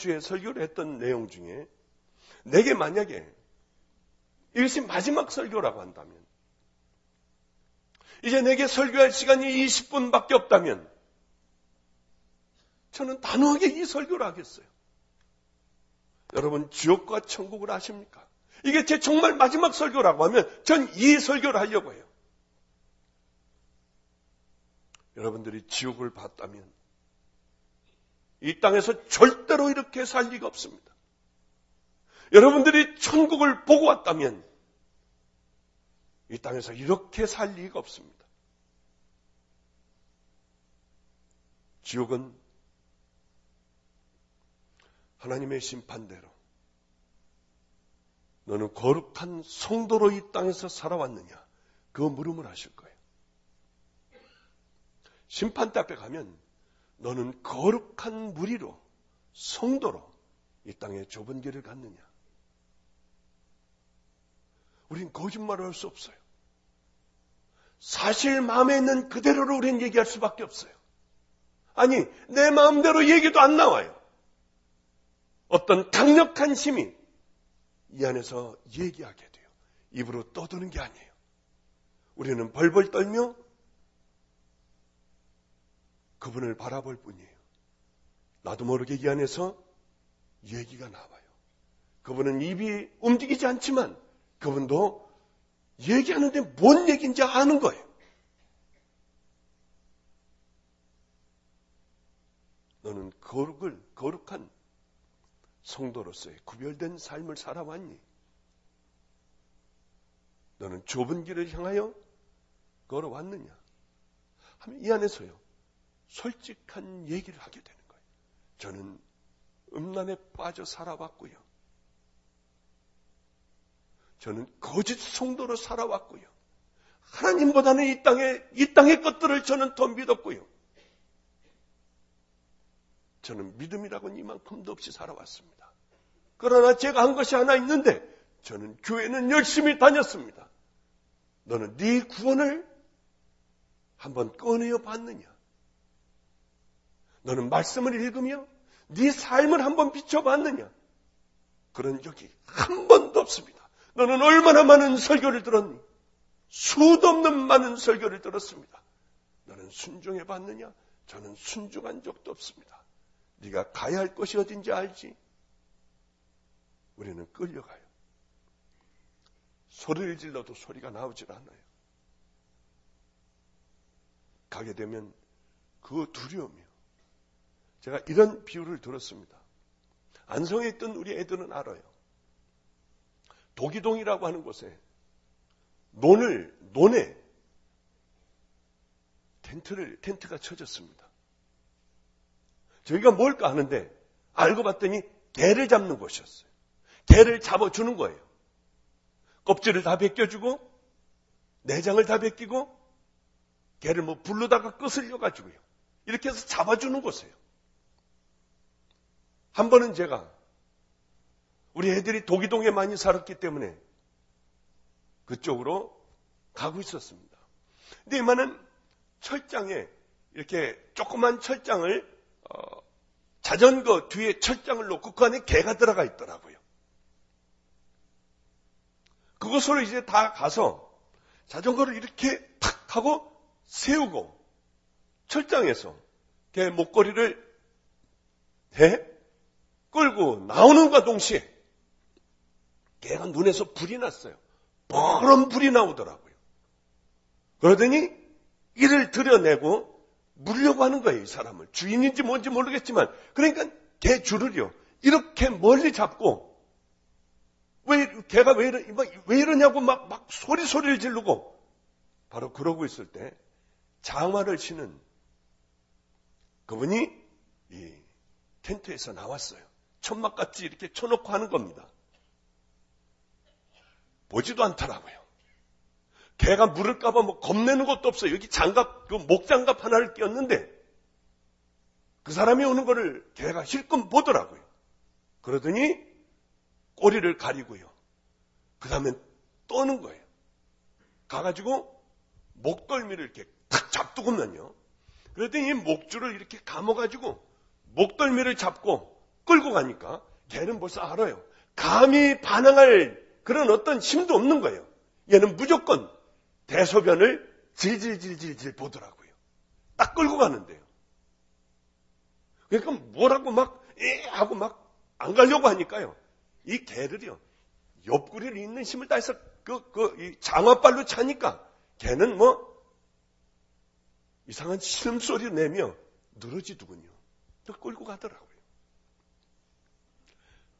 주에 설교를 했던 내용 중에 내게 만약에 이것이 마지막 설교라고 한다면 이제 내게 설교할 시간이 20분밖에 없다면 저는 단호하게 이 설교를 하겠어요. 여러분 지옥과 천국을 아십니까? 이게 제 정말 마지막 설교라고 하면 전 이 설교를 하려고 해요. 여러분들이 지옥을 봤다면 이 땅에서 절대로 이렇게 살 리가 없습니다. 여러분들이 천국을 보고 왔다면 이 땅에서 이렇게 살 리가 없습니다. 지옥은 하나님의 심판대로 너는 거룩한 성도로 이 땅에서 살아왔느냐? 그 물음을 하실 거예요. 심판대 앞에 가면 너는 거룩한 무리로 성도로 이 땅의 좁은 길을 갔느냐? 우린 거짓말을 할 수 없어요. 사실 마음에 있는 그대로를 우린 얘기할 수밖에 없어요. 아니, 내 마음대로 얘기도 안 나와요. 어떤 강력한 힘이 이 안에서 얘기하게 돼요. 입으로 떠드는 게 아니에요. 우리는 벌벌 떨며 그분을 바라볼 뿐이에요. 나도 모르게 이 안에서 얘기가 나와요. 그분은 입이 움직이지 않지만 그분도 얘기하는데 뭔 얘기인지 아는 거예요. 너는 거룩을, 거룩한 성도로서의 구별된 삶을 살아왔니? 너는 좁은 길을 향하여 걸어왔느냐? 하면 이 안에서요, 솔직한 얘기를 하게 되는 거예요. 저는 음란에 빠져 살아왔고요. 저는 거짓 성도로 살아왔고요. 하나님보다는 이 땅의, 이 땅의 것들을 저는 더 믿었고요. 저는 믿음이라고는 이만큼도 없이 살아왔습니다. 그러나 제가 한 것이 하나 있는데 저는 교회는 열심히 다녔습니다. 너는 네 구원을 한번 꺼내어 봤느냐? 너는 말씀을 읽으며 네 삶을 한번 비춰봤느냐? 그런 적이 한 번도 없습니다. 너는 얼마나 많은 설교를 들었니? 수도 없는 많은 설교를 들었습니다. 너는 순종해 봤느냐? 저는 순종한 적도 없습니다. 네가 가야 할 곳이 어딘지 알지? 우리는 끌려가요. 소리를 질러도 소리가 나오질 않아요. 가게 되면 그 두려움이요. 제가 이런 비유를 들었습니다. 안성에 있던 우리 애들은 알아요. 도기동이라고 하는 곳에 논을, 논에 텐트를, 텐트가 쳐졌습니다. 저희가 뭘까 하는데 알고 봤더니 개를 잡는 곳이었어요. 개를 잡아주는 거예요. 껍질을 다 벗겨주고 내장을 다 벗기고 개를 뭐 불러다가 끄슬려 가지고요. 이렇게 해서 잡아주는 곳이에요. 한 번은 제가 우리 애들이 도기동에 많이 살았기 때문에 그쪽으로 가고 있었습니다. 근데 이만은 철장에 이렇게 조그만 철장을 어, 자전거 뒤에 철장을 놓고 그 안에 개가 들어가 있더라고요. 그곳으로 이제 다 가서 자전거를 이렇게 탁 하고 세우고 철장에서 개 목걸이를 대 끌고 나오는과 동시에 개가 눈에서 불이 났어요. 버런 불이 나오더라고요. 그러더니 이를 들여내고 물려고 하는 거예요, 이 사람을. 주인인지 뭔지 모르겠지만. 그러니까 개 줄을요. 이렇게 멀리 잡고 왜 개가 왜, 이러, 왜 이러냐고 막, 막 소리 소리를 지르고 바로 그러고 있을 때 장화를 치는 그분이 이 텐트에서 나왔어요. 천막같이 이렇게 쳐놓고 하는 겁니다. 보지도 않더라고요. 개가 물을까봐 뭐 겁내는 것도 없어요. 여기 장갑, 그 목장갑 하나를 끼웠는데 그 사람이 오는 거를 개가 실컷 보더라고요. 그러더니 꼬리를 가리고요. 그 다음에 떠는 거예요. 가가지고 목덜미를 이렇게 탁 잡두고면요. 그랬더니 목줄을 이렇게 감아가지고 목덜미를 잡고 끌고 가니까 개는 벌써 알아요. 감히 반항할 그런 어떤 힘도 없는 거예요. 얘는 무조건 대소변을 질질질질질 보더라고요. 딱 끌고 가는데요. 그러니까 뭐라고 막, 에 하고 막 안 가려고 하니까요. 이 개들이요. 옆구리를 있는 힘을 다해서 그, 그, 이 장화발로 차니까 개는 뭐 이상한 신음소리 내며 늘어지더군요. 또 끌고 가더라고요.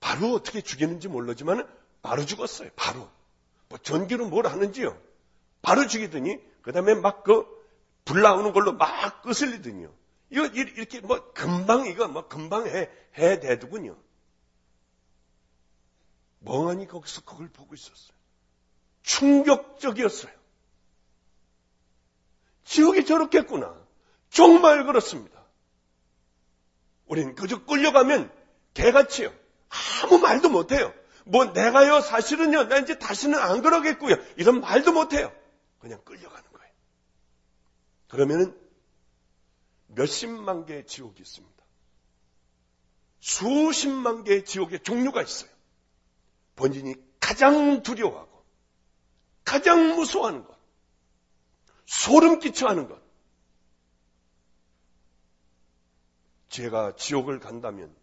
바로 어떻게 죽이는지 모르지만 바로 죽었어요. 바로. 뭐 전기로 뭘 하는지요. 바로 죽이더니 그 다음에 막 그 불 나오는 걸로 막 끄슬리더니요. 이거 이렇게 뭐 금방 이거 뭐 금방 해, 해 대더군요. 멍하니 거기서 그걸 보고 있었어요. 충격적이었어요. 지옥이 저렇겠구나. 정말 그렇습니다. 우리는 그저 끌려가면 개같이요. 아무 말도 못해요. 뭐 내가요 사실은요 나 이제 다시는 안 그러겠고요. 이런 말도 못해요. 그냥 끌려가는 거예요. 그러면은 몇십만 개의 지옥이 있습니다. 수십만 개의 지옥의 종류가 있어요. 본인이 가장 두려워하고 가장 무서워하는 것, 소름 끼쳐하는 것. 제가 지옥을 간다면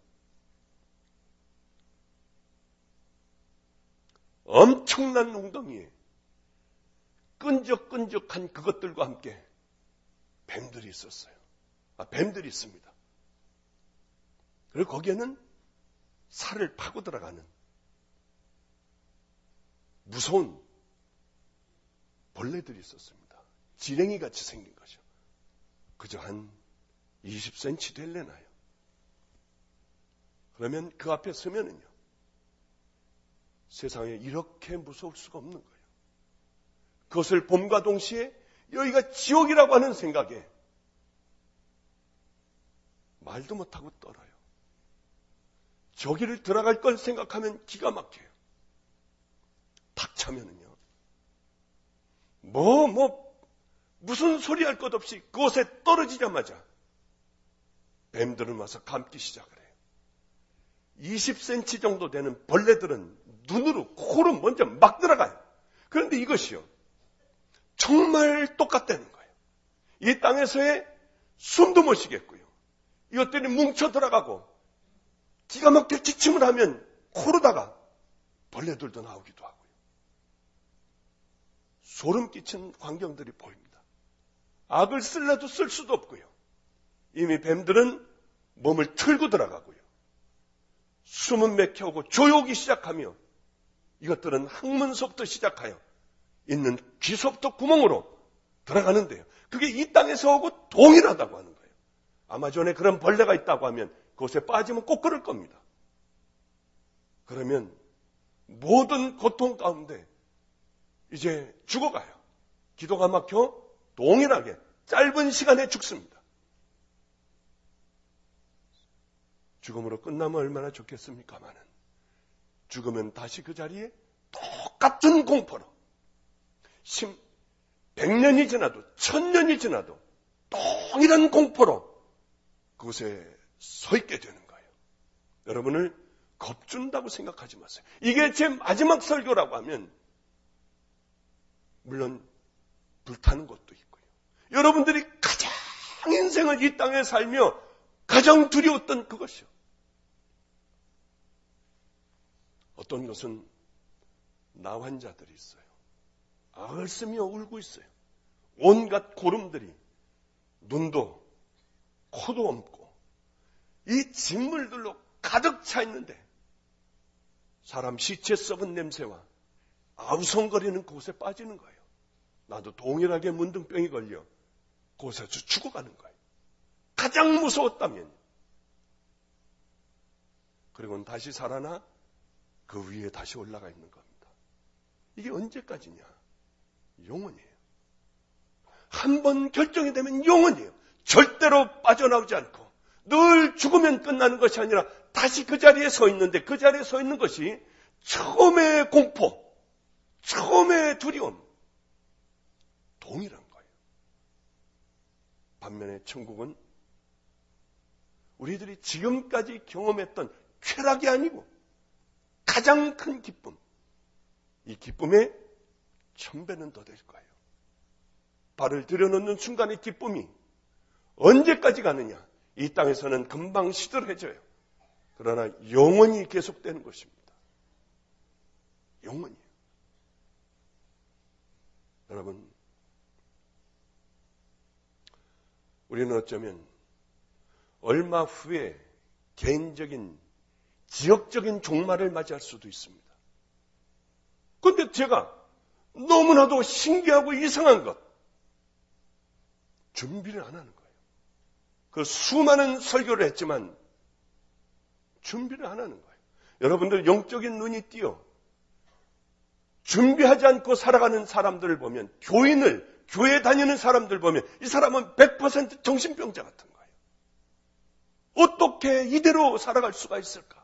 엄청난 웅덩이에 끈적끈적한 그것들과 함께 뱀들이 있었어요. 아, 뱀들이 있습니다. 그리고 거기에는 살을 파고 들어가는 무서운 벌레들이 있었습니다. 지렁이 같이 생긴 거죠. 그저 한 20cm 될래나요? 그러면 그 앞에 서면은요. 세상에 이렇게 무서울 수가 없는 거예요. 그것을 봄과 동시에 여기가 지옥이라고 하는 생각에 말도 못하고 떨어요. 저기를 들어갈 걸 생각하면 기가 막혀요. 탁 차면은요. 뭐, 뭐, 무슨 소리 할 것 없이 그곳에 떨어지자마자 뱀들은 와서 감기 시작을 해요. 20cm 정도 되는 벌레들은 눈으로, 코로 먼저 막 들어가요. 그런데 이것이요. 정말 똑같다는 거예요. 이 땅에서의 숨도 못 쉬겠고요. 이것들이 뭉쳐 들어가고 기가 막혀 지침을 하면 코로다가 벌레들도 나오기도 하고요. 소름 끼친 광경들이 보입니다. 악을 쓸래도 쓸 수도 없고요. 이미 뱀들은 몸을 틀고 들어가고요. 숨은 맥혀오고 조욕이 시작하며 이것들은 항문속부터 시작하여 있는 귀속부터 구멍으로 들어가는데요. 그게 이 땅에서 오고 동일하다고 하는 거예요. 아마존에 그런 벌레가 있다고 하면 그곳에 빠지면 꼭 그럴 겁니다. 그러면 모든 고통 가운데 이제 죽어가요. 기도가 막혀 동일하게 짧은 시간에 죽습니다. 죽음으로 끝나면 얼마나 좋겠습니까마는 죽으면 다시 그 자리에 똑같은 공포로 심, 100년이 지나도, 1000년이 지나도 동일한 공포로 그곳에 서 있게 되는 거예요. 여러분을 겁준다고 생각하지 마세요. 이게 제 마지막 설교라고 하면, 물론 불타는 것도 있고요. 여러분들이 가장 인생을 이 땅에 살며 가장 두려웠던 그것이요. 어떤 것은 나 환 자들이 있어요. 악을 쓰며 울고 있어요. 온갖 고름들이 눈도 코도 없고 이 직물들로 가득 차 있는데 사람 시체 썩은 냄새와 아우성거리는 곳에 빠지는 거예요. 나도 동일하게 문둥병이 걸려 곳에서 죽어가는 거예요. 가장 무서웠다면 그리고는 다시 살아나 그 위에 다시 올라가 있는 겁니다. 이게 언제까지냐? 영원이에요. 한 번 결정이 되면 영원이에요. 절대로 빠져나오지 않고 늘 죽으면 끝나는 것이 아니라 다시 그 자리에 서 있는데 그 자리에 서 있는 것이 처음의 공포, 처음의 두려움, 동일한 거예요. 반면에 천국은 우리들이 지금까지 경험했던 쾌락이 아니고 가장 큰 기쁨. 이 기쁨의 천배는 더 될 거예요. 발을 들여놓는 순간의 기쁨이 언제까지 가느냐? 이 땅에서는 금방 시들해져요. 그러나 영원히 계속되는 것입니다. 영원히. 여러분, 우리는 어쩌면 얼마 후에 개인적인 지역적인 종말을 맞이할 수도 있습니다. 그런데 제가 너무나도 신기하고 이상한 것, 준비를 안 하는 거예요. 그 수많은 설교를 했지만 준비를 안 하는 거예요. 여러분들 영적인 눈이 띄어 준비하지 않고 살아가는 사람들을 보면 교인을 교회 다니는 사람들 보면 이 사람은 100% 정신병자 같은 거예요. 어떻게 이대로 살아갈 수가 있을까?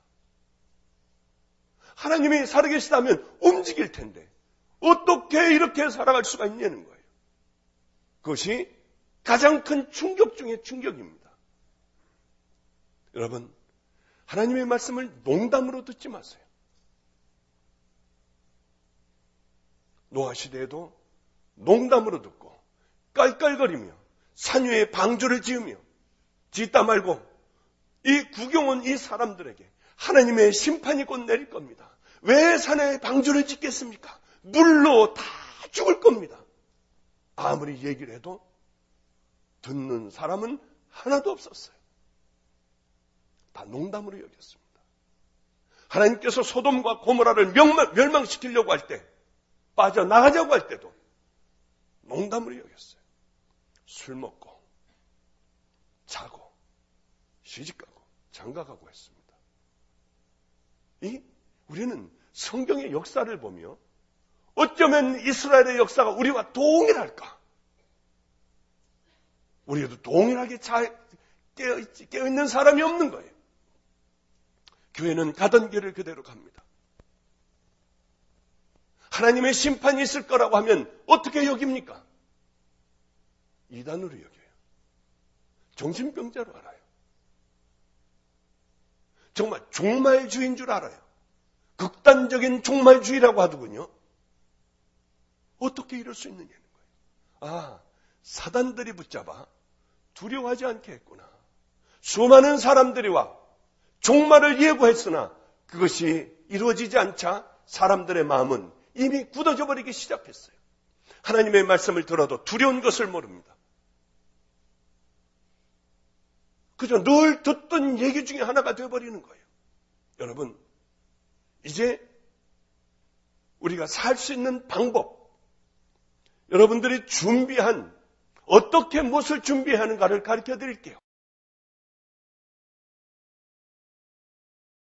하나님이 살아계시다면 움직일 텐데 어떻게 이렇게 살아갈 수가 있냐는 거예요. 그것이 가장 큰 충격 중의 충격입니다. 여러분, 하나님의 말씀을 농담으로 듣지 마세요. 노아 시대에도 농담으로 듣고 깔깔거리며 산 위에 방주를 지으며 짓다 말고 이 구경 온 이 사람들에게 하나님의 심판이 곧 내릴 겁니다. 왜 산에 방주를 짓겠습니까? 물로 다 죽을 겁니다. 아무리 얘기를 해도 듣는 사람은 하나도 없었어요. 다 농담으로 여겼습니다. 하나님께서 소돔과 고모라를 멸망, 시키려고 할 때, 빠져나가자고 할 때도 농담으로 여겼어요. 술 먹고, 자고, 시집가고, 장가가고 했습니다. 이, 우리는 성경의 역사를 보며 어쩌면 이스라엘의 역사가 우리와 동일할까? 우리도 동일하게 잘 깨어있는 사람이 없는 거예요. 교회는 가던 길을 그대로 갑니다. 하나님의 심판이 있을 거라고 하면 어떻게 여깁니까? 이단으로 여겨요. 정신병자로 알아요. 정말 종말주의인 줄 알아요. 극단적인 종말주의라고 하더군요. 어떻게 이럴 수 있느냐는 거예요. 아, 사단들이 붙잡아 두려워하지 않게 했구나. 수많은 사람들이 와 종말을 예고했으나 그것이 이루어지지 않자 사람들의 마음은 이미 굳어져 버리기 시작했어요. 하나님의 말씀을 들어도 두려운 것을 모릅니다. 그저 늘 듣던 얘기 중에 하나가 되어버리는 거예요. 여러분, 이제 우리가 살 수 있는 방법, 여러분들이 준비한 어떻게 무엇을 준비하는가를 가르쳐 드릴게요.